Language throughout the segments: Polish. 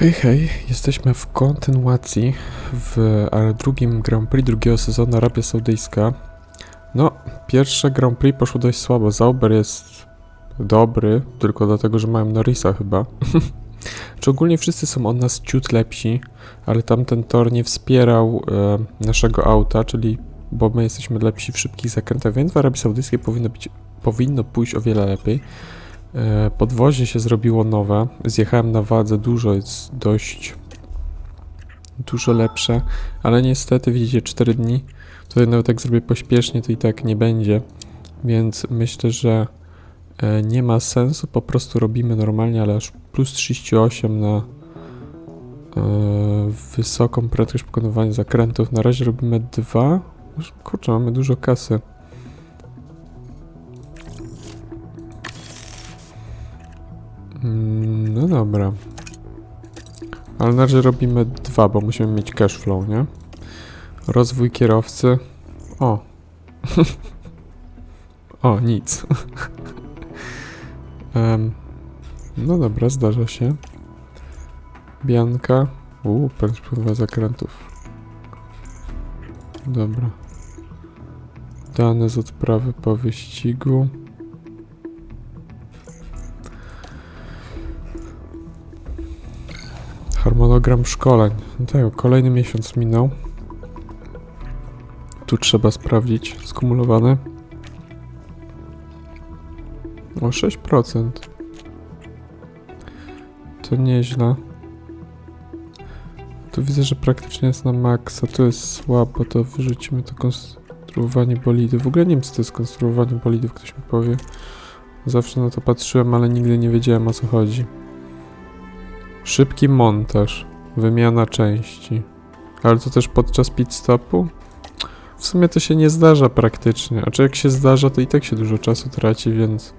Hej, hej, jesteśmy w kontynuacji w drugim Grand Prix drugiego sezonu Arabia Saudyjska. No, pierwsze Grand Prix poszło dość słabo. Zauber jest dobry, tylko dlatego, że mają Norrisa chyba. Czy ogólnie wszyscy są od nas ciut lepsi, ale tamten tor nie wspierał e, naszego auta, czyli bo my jesteśmy lepsi w szybkich zakrętach, więc w Arabii Saudyjskiej powinno, być, powinno pójść o wiele lepiej. E, Podwozie się zrobiło nowe. Zjechałem na wadze, dużo jest dość dużo lepsze, ale niestety widzicie 4 dni. Tutaj nawet jak zrobię pośpiesznie, to i tak nie będzie. Więc myślę, że e, nie ma sensu, po prostu robimy normalnie, ale aż plus 38 na e, wysoką prędkość pokonywania zakrętów. Na razie robimy dwa. Kurczę, mamy dużo kasy. Dobra. Ale na razie robimy dwa, bo musimy mieć cash flow, nie? Rozwój kierowcy. O. o, nic. Em, no dobra, zdarza się. Bianka. Uuu, perspektywa zakrętów. Dobra. Dane z odprawy po wyścigu. Harmonogram szkoleń. No tak, kolejny miesiąc minął. Tu trzeba sprawdzić skumulowane. O 6%. To nieźle. Tu widzę, że praktycznie jest na maksa. To jest słabo, to wyrzucimy to konstruowanie bolidów. W ogóle nie wiem, co to jest konstruowanie bolidów, ktoś mi powie. Zawsze na to patrzyłem, ale nigdy nie wiedziałem o co chodzi. Szybki montaż, wymiana części. Ale to też podczas pit stopu? W sumie to się nie zdarza praktycznie. A czy jak się zdarza, to i tak się dużo czasu traci, więc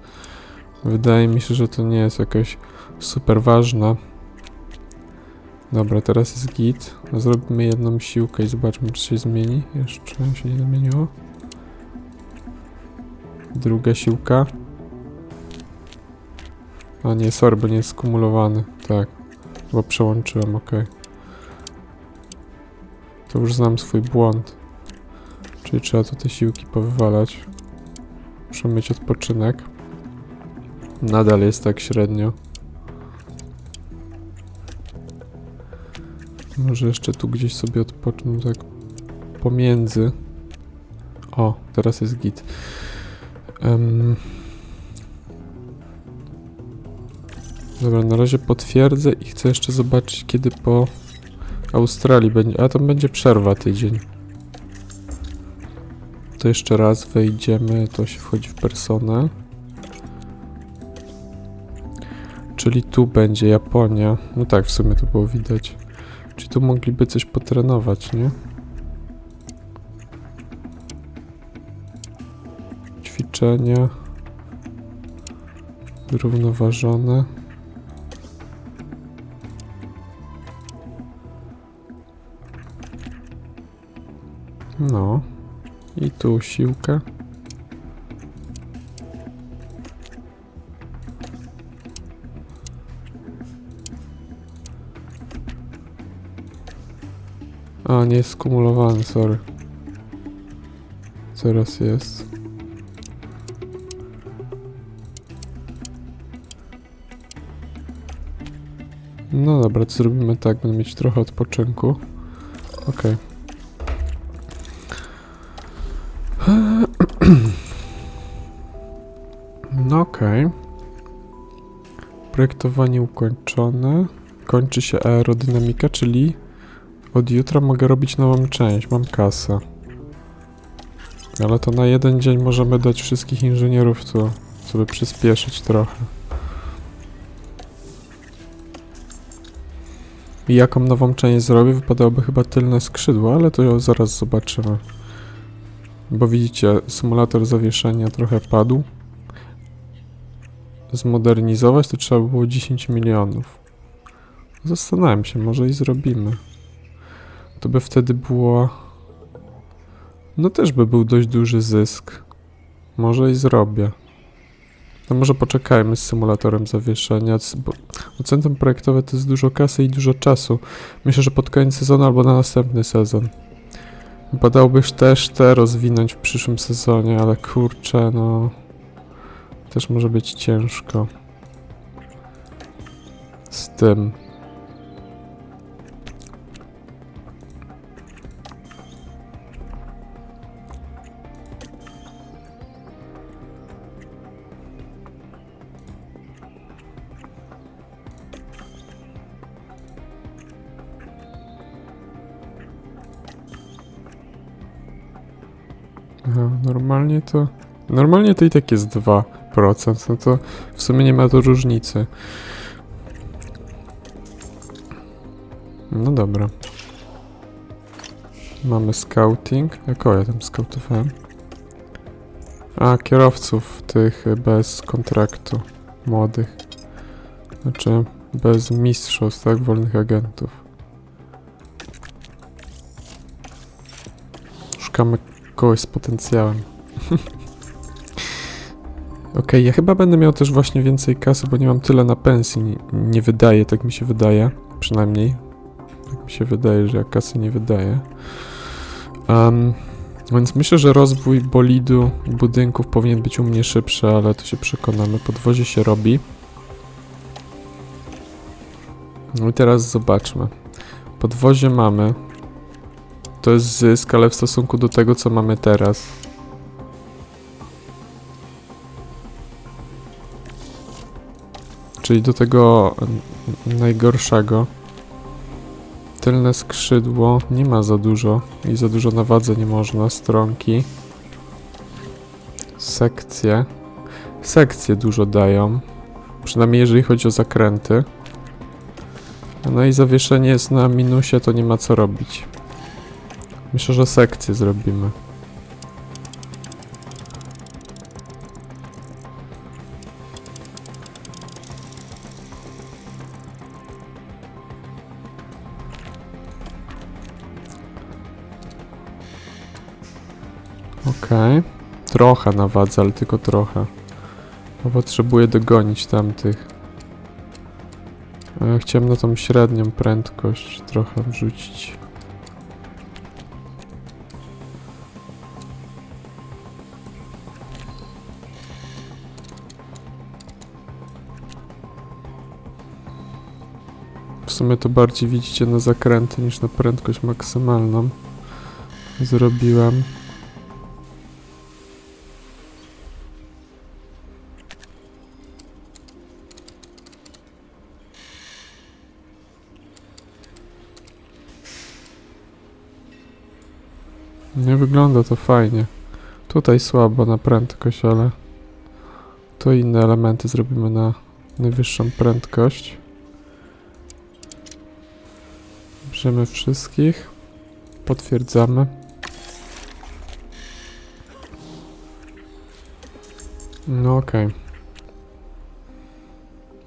wydaje mi się, że to nie jest jakaś super ważne. Dobra, teraz jest git. Zrobimy jedną siłkę i zobaczmy, czy się zmieni. Jeszcze się nie zmieniło. Druga siłka. A nie, sorry, bo nie jest skumulowany. Tak. Bo przełączyłem, ok. To już znam swój błąd. Czyli trzeba tu te siłki powywalać. Muszę mieć odpoczynek. Nadal jest tak średnio. Może jeszcze tu gdzieś sobie odpocznę tak pomiędzy. O, teraz jest git. Em, Dobra, na razie potwierdzę i chcę jeszcze zobaczyć, kiedy po Australii będzie. A to będzie przerwa tydzień. To jeszcze raz wejdziemy, to się wchodzi w personel. Czyli tu będzie Japonia. No tak, w sumie to było widać. Czyli tu mogliby coś potrenować, nie? Ćwiczenia. Zrównoważone. No. I tu siłkę. A, nie jest skumulowany, sorry. Teraz jest. No dobra, to zrobimy tak, będę mieć trochę odpoczynku. Okej. No okej. Projektowanie ukończone. Kończy się aerodynamika, czyli od jutra mogę robić nową część. Mam kasę. Ale to na jeden dzień możemy dać wszystkich inżynierów tu, żeby przyspieszyć trochę. I jaką nową część zrobię? Wypadałoby chyba tylne skrzydło, ale to zaraz zobaczymy. Bo widzicie, symulator zawieszenia trochę padł. Zmodernizować to trzeba było 10 milionów. Zastanawiam się, może i zrobimy. To by wtedy było... No też by był dość duży zysk. Może i zrobię. To może poczekajmy z symulatorem zawieszenia, bo centrum projektowe to jest dużo kasy i dużo czasu. Myślę, że pod koniec sezonu albo na następny sezon. Wypadałoby też te rozwinąć w przyszłym sezonie, ale kurczę, no... Też może być ciężko. Z tym. Normalnie to... Normalnie to i tak jest 2%, no to w sumie nie ma to różnicy. No dobra. Mamy scouting. Jakoho ja tam scoutowałem? A, kierowców tych bez kontraktu. Młodych. Znaczy bez mistrzostw, tak? Wolnych agentów. Szukamy kogoś z potencjałem. Okej, ja chyba będę miał też właśnie więcej kasy, bo nie mam tyle na pensji. Nie, nie wydaje, tak mi się wydaje. Przynajmniej. Tak mi się wydaje, że ja kasy nie wydaję. Em, więc myślę, że rozwój bolidu budynków powinien być u mnie szybszy, ale to się przekonamy. Podwozie się robi. No i teraz zobaczmy. Podwozie mamy. To jest zysk, ale w stosunku do tego, co mamy teraz. Czyli do tego najgorszego. Tylne skrzydło nie ma za dużo i za dużo na wadze nie można. Stronki. Sekcje. Sekcje dużo dają. Przynajmniej jeżeli chodzi o zakręty. No i zawieszenie jest na minusie, to nie ma co robić. Myślę, że sekcję zrobimy. Okej. Trochę na wadze, ale tylko trochę. Bo potrzebuję dogonić tamtych. E, Chciałem na tą średnią prędkość trochę wrzucić. W sumie to bardziej widzicie na zakręty niż na prędkość maksymalną. Zrobiłem. Nie wygląda to fajnie. Tutaj słabo na prędkość, ale to inne elementy zrobimy na najwyższą prędkość. Bierzemy wszystkich. Potwierdzamy. No okej.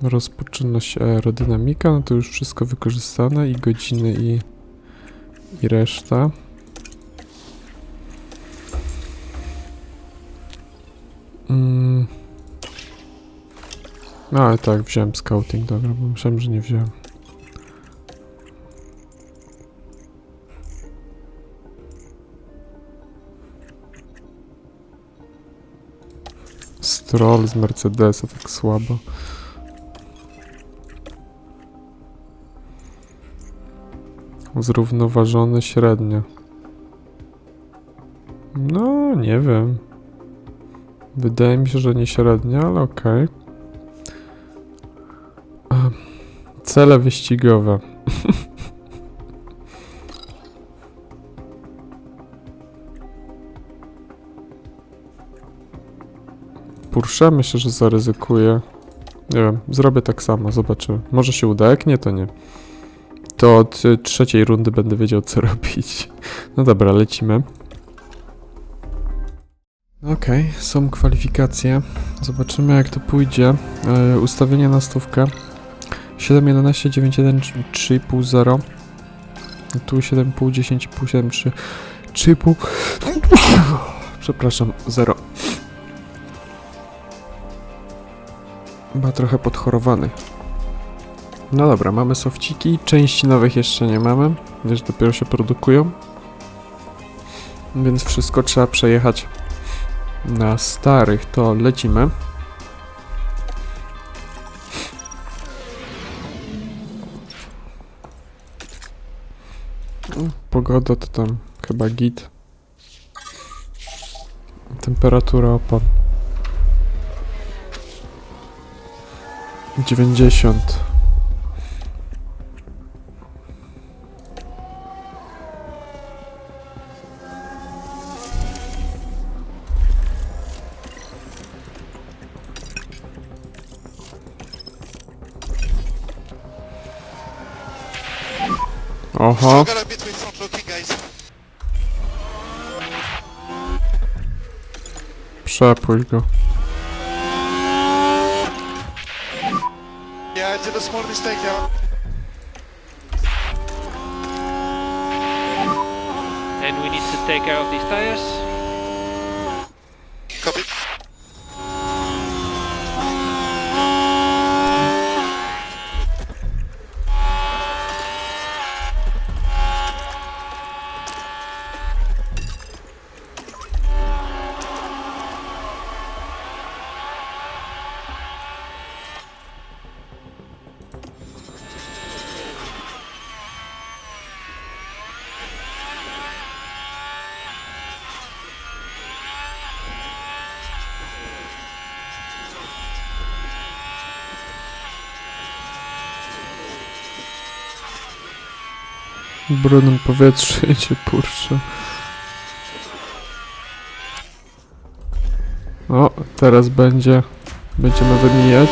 Rozpoczyna się aerodynamika, no to już wszystko wykorzystane i godziny i, i reszta. Mm. No ale tak, wziąłem scouting, dobra, bo myślałem, że nie wziąłem. Stroll z Mercedesa, tak słabo. Zrównoważony średnio. No, nie wiem. Wydaje mi się, że nie średnio, ale okej. Em, Cele wyścigowe. Porsche myślę, że zaryzykuję. Nie wiem, zrobię tak samo, zobaczymy. Może się uda, jak nie, to nie. To od y, trzeciej rundy będę wiedział, co robić. No dobra, lecimy. Okej, są kwalifikacje. Zobaczymy jak to pójdzie. E, ustawienie na stówkę. 7.11, 9.1, 3,5, 0. Tu 7,5, 10,5, 7,3, 3,5. Przepraszam, 0. Chyba trochę podchorowany. No dobra, mamy sofciki, części nowych jeszcze nie mamy, gdyż dopiero się produkują. Więc wszystko trzeba przejechać na starych, to lecimy. Pogoda to tam chyba git. Temperatura opon 90. Oho, Got a bit with front looking, guys. przepuść go. Yeah, I did a small mistake there. And we need to take care of these tires. Brudnym powietrzu idzie Porsche. O, teraz będzie. Będziemy wymijać.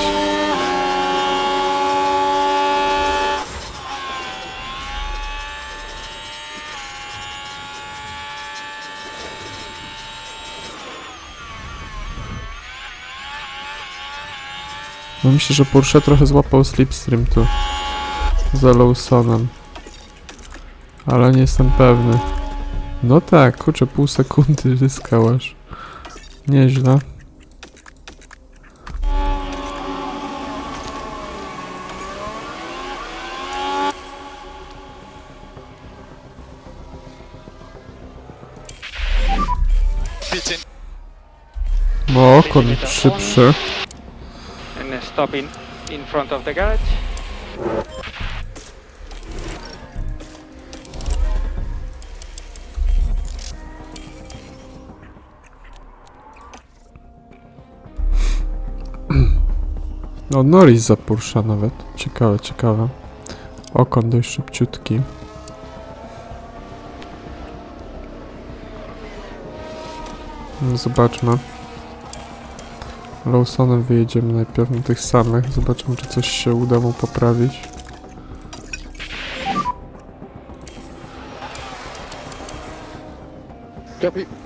No myślę, że Porsche trochę złapał slipstream tu. Za Lawsonem. Ale nie jestem pewny. No tak, kurczę, pół sekundy zyskałaś. Nieźle. Bo okon szybszy. And stop in, in front of the garage. No Norris za Porsche nawet. Ciekawe, ciekawe. Okon dość szybciutki. No, zobaczmy. Lawsonem wyjedziemy najpierw na tych samych. Zobaczymy, czy coś się uda mu poprawić. Copy.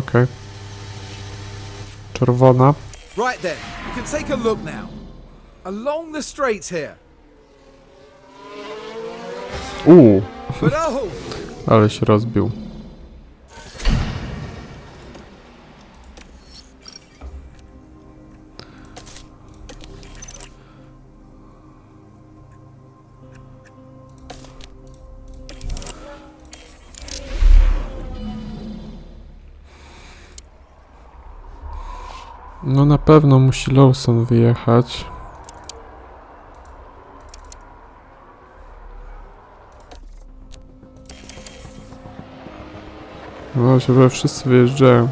Okej. Czerwona. Right then, you can take a look now. Along the straights here. Uuu, oh, ale się rozbił. No na pewno musi Lawson wyjechać. No, chyba wszyscy wyjeżdżają.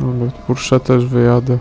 No, Porsche też wyjadę.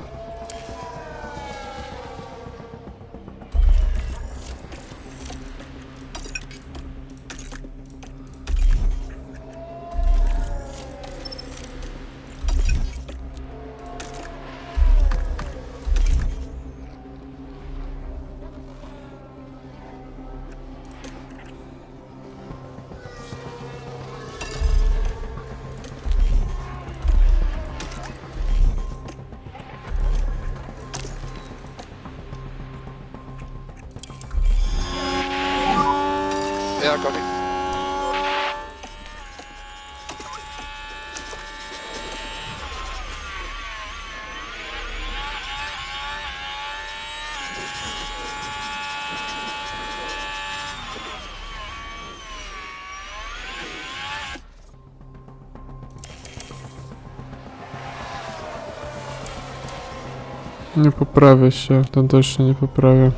Nie poprawia się, ten też się nie poprawia.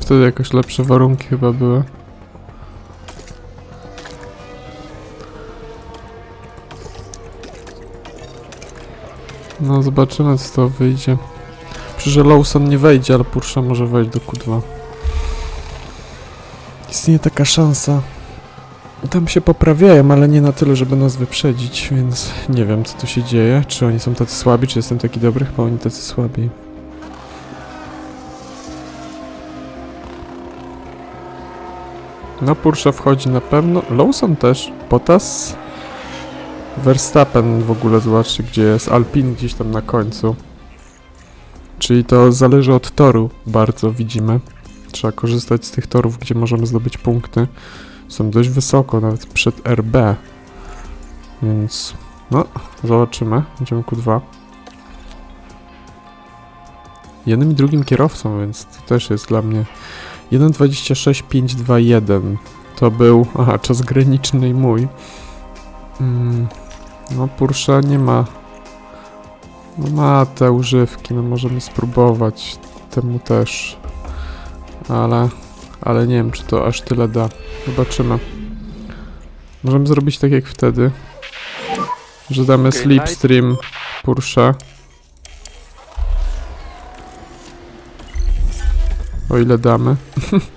Wtedy jakoś lepsze warunki chyba były. No zobaczymy co to wyjdzie. Przy że Lawson nie wejdzie, ale Pursza może wejść do Q2. Istnieje taka szansa. Tam się poprawiają, ale nie na tyle, żeby nas wyprzedzić, więc nie wiem co tu się dzieje. Czy oni są tacy słabi, czy jestem taki dobry? Chyba oni tacy słabi. No, Porsche wchodzi na pewno. Lawson też. Potas. Verstappen w ogóle, zobaczcie gdzie jest. Alpin gdzieś tam na końcu. Czyli to zależy od toru, bardzo widzimy. Trzeba korzystać z tych torów, gdzie możemy zdobyć punkty są dość wysoko, nawet przed RB. Więc no, zobaczymy. Będziemy Q2. Jednym i drugim kierowcą, więc to też jest dla mnie 1.26.521. To był, aha, czas graniczny i mój. Mm, no, Porsche nie ma. No, ma te używki, no możemy spróbować. Temu też. Ale ale nie wiem, czy to aż tyle da. Zobaczymy. Możemy zrobić tak jak wtedy. Że damy Green slipstream Porsche. O ile damy.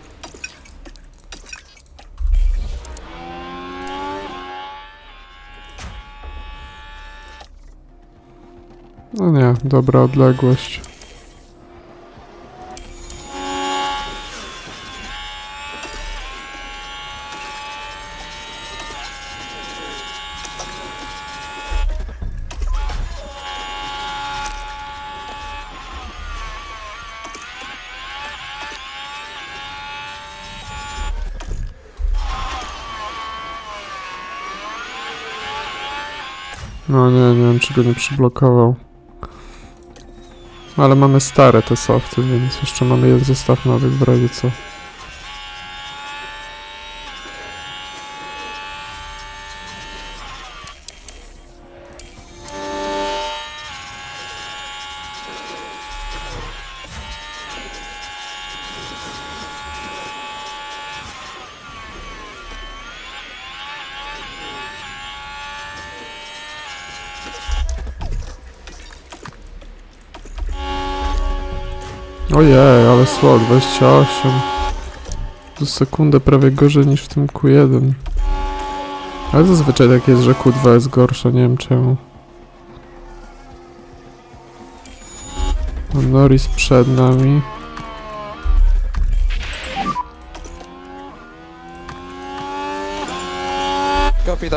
No nie, dobra odległość. No nie, nie wiem czy go nie przyblokował. Ale mamy stare te softy, więc jeszcze mamy jeden zestaw nowych w co. Ojej, ale słabo, 28. To sekundę prawie gorzej niż w tym Q1. Ale zazwyczaj tak jest, że Q2 jest gorsze, nie wiem czemu. No, Norris przed nami. Copy.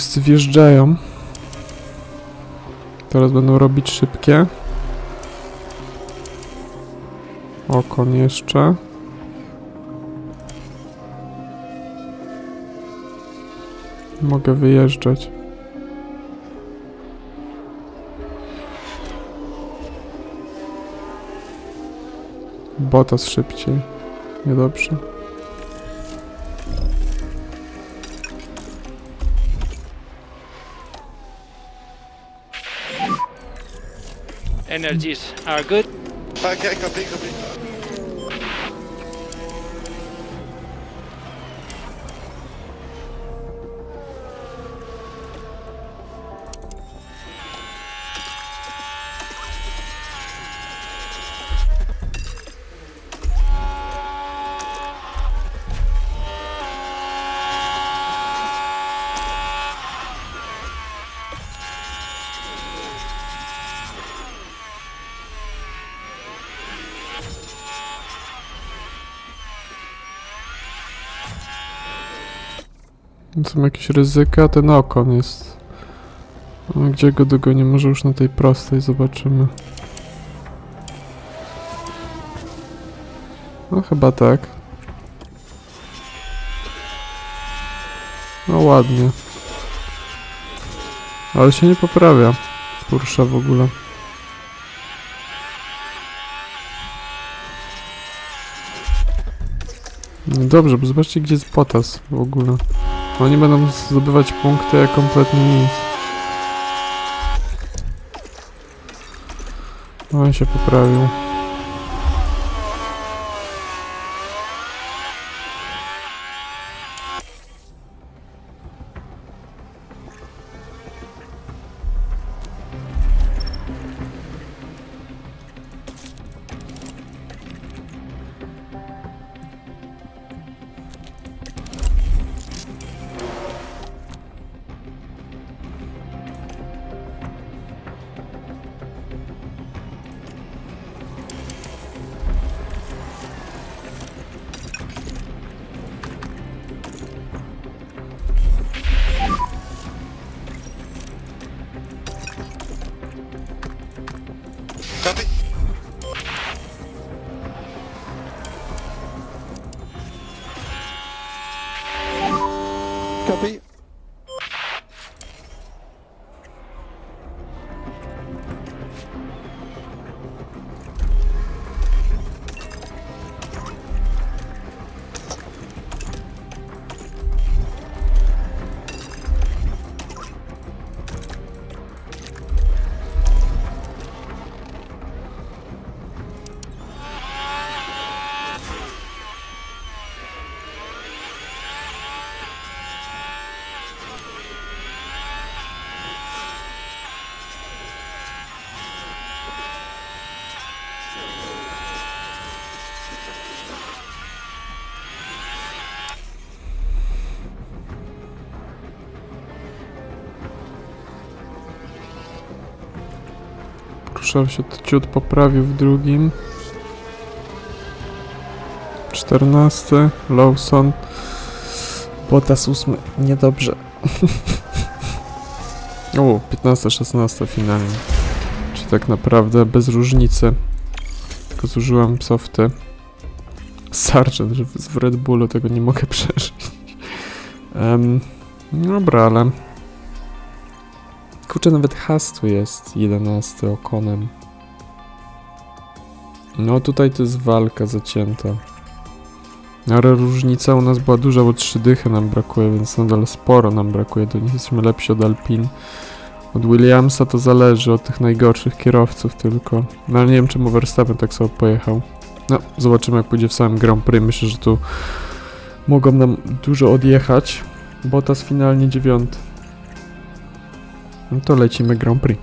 Wszyscy wjeżdżają. Teraz będą robić szybkie. Okon jeszcze. Mogę wyjeżdżać. Botas szybciej. Niedobrze. Energies are good. Okay, copy, copy. Są jakieś ryzyka, ten okon jest. A gdzie go dogonię? Może już na tej prostej zobaczymy. No chyba tak. No ładnie. Ale się nie poprawia. Porsche w ogóle. No Dobrze, bo zobaczcie gdzie jest potas w ogóle. Oni będą zdobywać punkty, a ja kompletnie nic. No się poprawił. Ruszał się ciut poprawił w drugim. 14. Lawson. Bottas 8. Niedobrze. o, 15, 16 finalnie. Czy tak naprawdę bez różnicy. Tylko zużyłem softy. Sargent, że w Red Bullu tego nie mogę przeżyć. Em, dobra, ale... Kurczę, nawet Has tu jest 11 okonem. No tutaj to jest walka zacięta. Ale różnica u nas była duża, bo 3 dychy nam brakuje, więc nadal sporo nam brakuje. Do nich jesteśmy lepsi od Alpin. Od Williamsa to zależy, od tych najgorszych kierowców tylko. No ale nie wiem czemu Verstappen tak sobie pojechał. No, zobaczymy jak pójdzie w samym Grand Prix. Myślę, że tu mogą nam dużo odjechać. Bottas finalnie dziewiąty. No to lecimy Grand Prix.